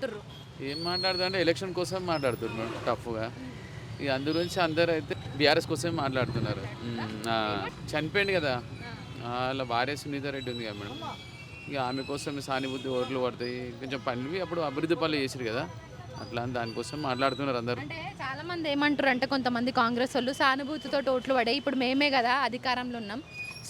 అంటుర్రు ఏం మాట్లాడుతుంటే ఎలక్షన్ కోసం మాట్లాడుతున్నారు టఫ్గా. ఇక అందు గురించి అందరూ అయితే బీఆర్ఎస్ కోసమే మాట్లాడుతున్నారు. చనిపోయింది కదా. వాళ్ళ భార్య సునీత రెడ్డి ఉంది కదా మేడం. ఇక ఆమె కోసం సానుభూతి ఓట్లు పడతాయి. కొంచెం పనులు అప్పుడు అభివృద్ధి పనులు చేసారు కదా. అట్లా అని దానికోసం మాట్లాడుతున్నారు అందరూ. అంటే చాలా మంది ఏమంటారు అంటే కొంతమంది కాంగ్రెస్ వాళ్ళు సానుభూతితో ఓట్లు పడే ఇప్పుడు మేమే కదా అధికారంలో ఉన్నాం.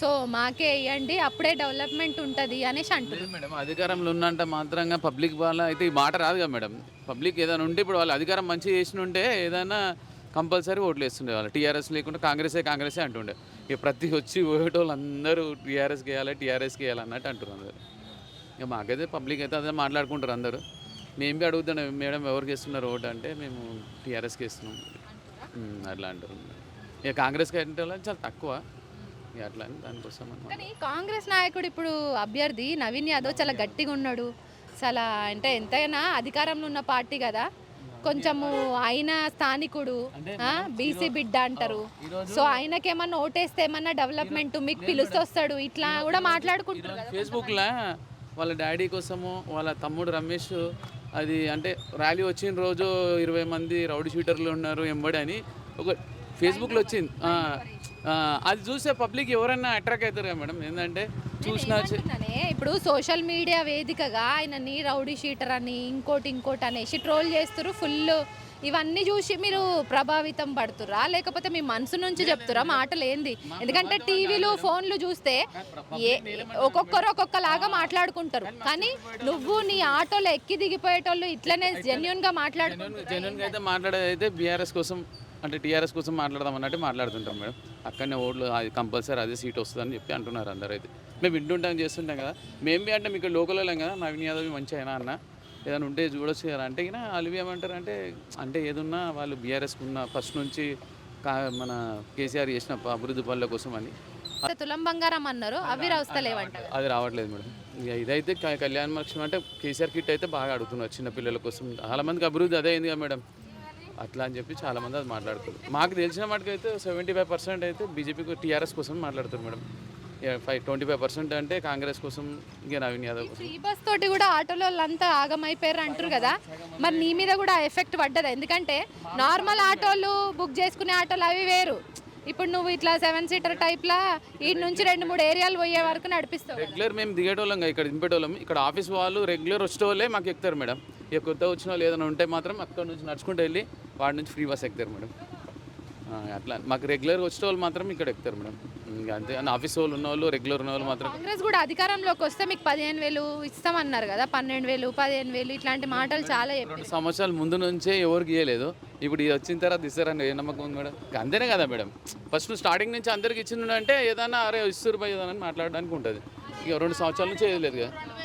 సో మాకే వేయండి అప్పుడే డెవలప్మెంట్ ఉంటుంది అనేసి అంటారు లేదు మేడం అధికారంలో ఉన్నంత మాత్రంగా పబ్లిక్ వాళ్ళ అయితే ఈ మాట రాదు కదా మేడం. పబ్లిక్ ఏదైనా ఉంటే ఇప్పుడు వాళ్ళు అధికారం మంచిగా చేసిన ఉంటే ఏదైనా కంపల్సరీ ఓట్లు వేస్తుండే వాళ్ళు. టీఆర్ఎస్ లేకుండా కాంగ్రెసే కాంగ్రెసే అంటుండే. ఇక ప్రతి వచ్చి ఓటోళ్ళు అందరూ టీఆర్ఎస్కి వేయాలి టీఆర్ఎస్కి వేయాలి అన్నట్టు అంటారు అందరు. ఇక మాకైతే పబ్లిక్ అయితే అదే మాట్లాడుకుంటారు అందరూ. మేము బి అడుగుతున్నాం మేడం ఎవరికి వేస్తున్నారు ఓటు అంటే మేము టీఆర్ఎస్కి వేస్తున్నాం ఉమ్, అట్లా అంటారు ఇక కాంగ్రెస్కి అంటే వాళ్ళు చాలా తక్కువ. అట్లా అని దానికోసం అన్నమాట. కానీ కాంగ్రెస్ నాయకుడు ఇప్పుడు అభ్యర్థి నవీన్ యాదవ్ చాలా గట్టిగా ఉన్నాడు. చాలా అంటే ఎంతైనా అధికారంలో ఉన్న పార్టీ కదా. కొంచెము ఆయన స్థానికుడు బీసీ బిడ్డ అంటారు. సో ఆయనకేమన్నా ఓటేస్తే ఏమన్నా డెవలప్మెంట్ మీకు పిలుస్తూ వస్తాడు. ఇట్లా కూడా మాట్లాడుకుంటారు ఫేస్బుక్లో వాళ్ళ డాడీ కోసము వాళ్ళ తమ్ముడు రమేష్ అది అంటే ర్యాలీ వచ్చిన రోజు ఇరవై మంది రౌడీ షూటర్లు ఉన్నారు ఎంబడి అని. ఒక ఫేస్బుక్లో వచ్చింది. అది చూస్తే పబ్లిక్ ఎవరైనా అట్రాక్ట్ అవుతారు కదా మేడం? ఏంటంటే చూసిన ఇప్పుడు సోషల్ మీడియా వేదికగా ఆయనని రౌడీ షీటర్ అని ఇంకోటి ఇంకోటి అనేసి ట్రోల్ చేస్తారు ఫుల్ ఇవన్నీ చూసి మీరు ప్రభావితం పడుతురా లేకపోతే మీ మనసు నుంచి చెప్తురా మాటలు ఏంది ఎందుకంటే టీవీలు ఫోన్లు చూస్తే ఏ ఒక్కొక్కరు ఒక్కొక్కలాగా మాట్లాడుకుంటారు. కానీ నువ్వు నీ ఆటోలో ఎక్కి దిగిపోయేటోళ్ళు ఇట్లనే జెన్యున్గా మాట్లాడుకుంటారు జెన్యున్గా అయితే మాట్లాడేది బీఆర్ఎస్ కోసం అంటే టీఆర్ఎస్ కోసం మాట్లాడదాం అన్నట్టు మాట్లాడుతుంటాం మేడం. అక్కడనే ఓట్లు అది కంపల్సరీ అదే సీట్ వస్తుందని చెప్పి అంటున్నారు అందరూ అయితే. మేము వింటుంటాం చేస్తుంటాం కదా. మేము బి అంటే మీకు లోకల్ వాళ్ళం కదా నవీన్ యాదవ్ మంచి అయినా అన్న. ఏదైనా ఉంటే చూడొచ్చు కదా. అంటే ఇక వాళ్ళు ఏమంటారు అంటే అంటే ఏదున్నా వాళ్ళు బీఆర్ఎస్కి ఉన్న ఫస్ట్ నుంచి కా మన కేసీఆర్ చేసిన అభివృద్ధి పనుల కోసం అని. తులం బంగారం అన్నారు అవి వస్తలేవంట అది రావట్లేదు మేడం. ఇక ఇదైతే కళ్యాణ లక్ష్మి అంటే కేసీఆర్ కిట్ అయితే బాగా అడుగుతున్నారు చిన్న పిల్లల కోసం. చాలా మందికి అభివృద్ధి అదే అయింది కదా మేడం. అట్లా అని చెప్పి చాలా మంది అది మాట్లాడుతున్నారు. మాకు తెలిసిన మటుకు అయితే సెవెంటీ ఫైవ్ పర్సెంట్ అయితే బీజేపీకి టీఆర్ఎస్ కోసం మాట్లాడుతారు madam. Five twenty five percent అంటే కాంగ్రెస్ కోసం ఇక నవీన్ యాదవ్ కోసం. ఫ్రీ బస్ తోటి కూడా ఆటోలో వాళ్ళంతా ఆగమైపోయారు అంటారు కదా. మరి నీ మీద కూడా ఎఫెక్ట్ పడ్డదా? ఎందుకంటే నార్మల్ ఆటోలు బుక్ చేసుకునే ఆటోలు అవి వేరు. ఇప్పుడు నువ్వు ఇట్లా సెవెన్ సీటర్ టైప్లా ఈ నుంచి రెండు మూడు ఏరియాలు పోయే వరకు నడిపిస్తావు రెగ్యులర్ మేము దిగేటోళ్ళం ఇక్కడ దింపేటోళ్ళం ఇక్కడ ఆఫీస్ వాళ్ళు రెగ్యులర్ వచ్చేటోళ్ళే మాకు ఎక్కుతారు మేడం. ఇక కొత్త వచ్చిన వాళ్ళు ఏదైనా ఉంటే మాత్రం అక్కడ నుంచి నడుచుకుంటూ వెళ్ళి వాడి నుంచి ఫ్రీ బస్ ఎక్కుతారు మేడం. అట్లా మాకు రెగ్యులర్ వచ్చేటోళ్ళు మాత్రం ఇక్కడ ఎక్కుతారు మేడం. ఇంకా అంతే. ఆఫీస్ వాళ్ళు ఉన్న వాళ్ళు రెగ్యులర్ ఉన్న వాళ్ళు మాత్రం కాంగ్రెస్ కూడా అధికారంలోకి వస్తే మీకు పదిహేను వేలు ఇస్తామన్నారు కదా పన్నెండు వేలు పదిహేను వేలు ఇట్లాంటి మాటలు చాలా చెప్పారు రెండు సంవత్సరాల ముందు నుంచే ఎవరికి ఇవ్వలేదు ఇప్పుడు ఇది వచ్చిన తర్వాత ఇస్తారని ఏ నమ్మకం ఉంది మేడం? ఇంకా అంతేనే కదా మేడం. ఫస్ట్ స్టార్టింగ్ నుంచి అందరికి ఇచ్చిండు అంటే ఏదన్నా అరే ఇస్తారు పోయి ఏదన్నా అని మాట్లాడడానికి ఉంటుంది. ఇక రెండు సంవత్సరాల నుంచి ఏది లేదు కదా.